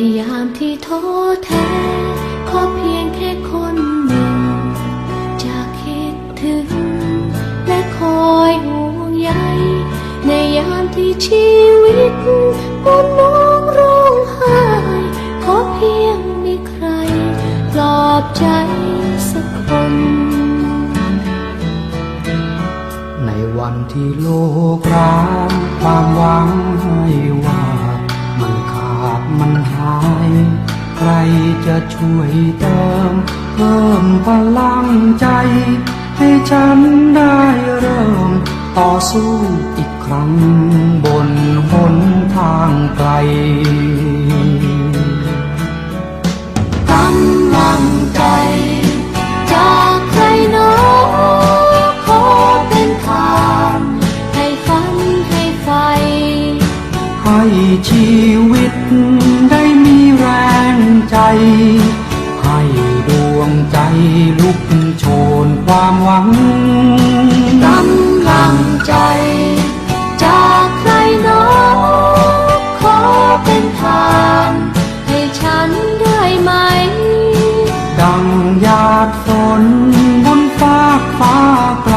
ในยามที่ท้อแท้ขอเพียงแค่คนหนึ่ง จะคิดถึง และคอยห่วงใยในยามที่ชีวิตปวดมองร้องไห้ขอเพียงมีใคร ปลอบใจสักคน ในวันที่โลกร้างความ ช่วยเติมเพิ่มพลังใจ ให้ฉันได้เริ่ม ต่อสู้อีกครั้งบนหนทางไกลกำลังใจจากใครหนอขอเป็นทางให้ฝันให้ไฟให้ชีวิตได้มีแรง ใจให้ดวงใจลุกโชนความหวังกำลังใจ จากใครหนอขอเป็นทางให้ฉันได้ไหม ดังหยาดฝนบนฟากฟ้าไกล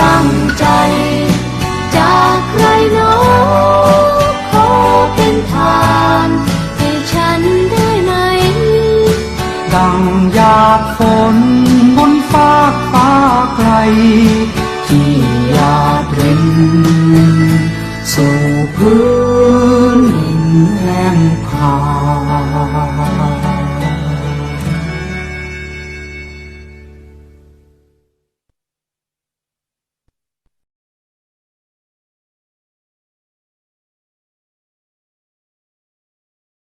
ำังใจ จากใครโน้ขอเป็นทานให้ฉันได้ไหมดังหยาดฝนบนฟากฟ้าไกล ที่หยาดรินสู่พื้นหินแห่งผา